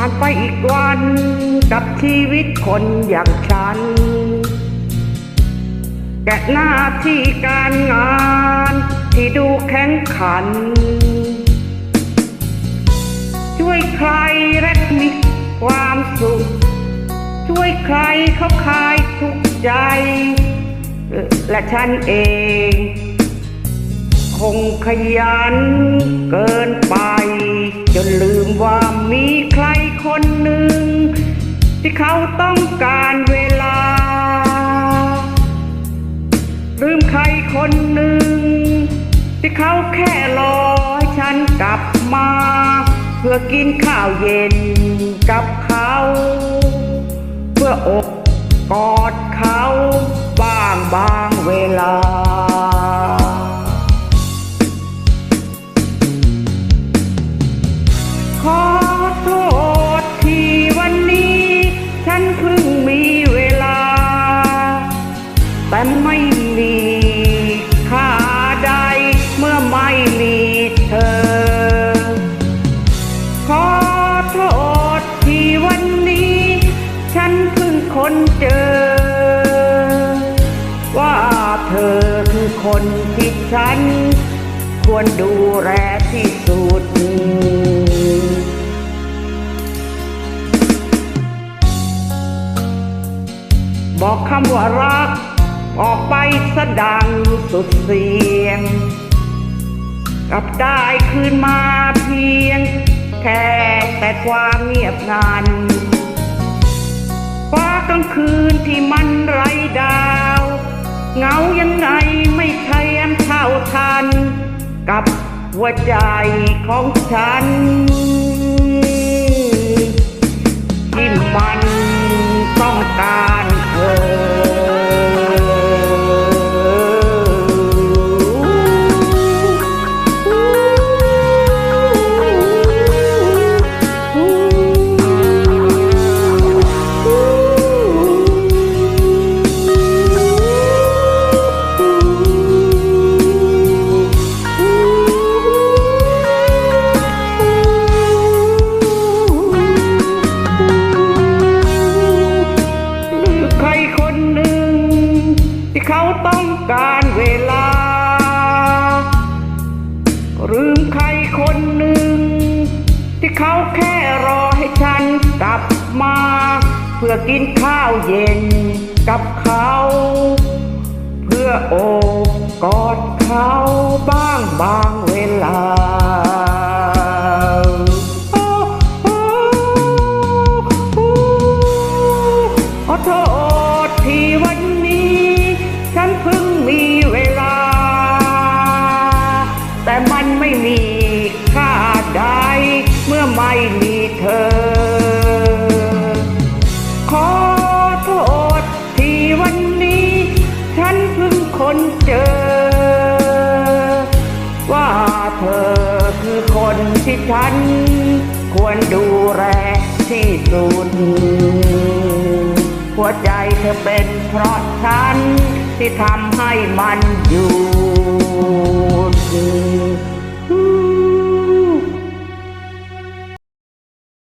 านไปอีกวัน กับชีวิตคนอย่างฉัน แกะหน้าที่การงานที่ดูแข็งขัน ช่วยใครและมีความสุข ช่วยใครเขาคลายทุกข์ใจ และฉันเอง คงขยันเกินไป จนลืมว่า ที่เขาต้องการเวลา ลืมใครคนหนึ่ง ที่เขาแค่รอให้ฉันกลับมา เพื่อกินข้าวเย็นกับเขา เพื่ออกกอดเขาบ้างบางเวลาขอ แต่ไม่มีค่าใดเมื่อไม่มีเธอ ขอโทษที่วันนี้ ฉันเพิ่งคนเจอ ว่าเธอคือคนที่ฉัน ควรดูแลที่สุด สดังสุดเสียง กลับได้คืนมาเพียง แค่แต่ความเงียบงันฟ้ากลางคืนที่มันไรดาวเหงายังไงไม่ใช่อันเท่าทัน กับหัวใจของฉัน ของการเวลาหรือใครคนหนึ่ง ที่เขาแค่รอให้ฉันกลับมา เพื่อกินข้าวเย็นกับเขา เพื่อโอบกอดเขาบ้างบางเวลา นเจอ ว่าเธอคือคนที่ฉัน ควรดูแลที่สุด หัวใจเธอเป็นเพราะฉัน ที่ทำให้มันอยู่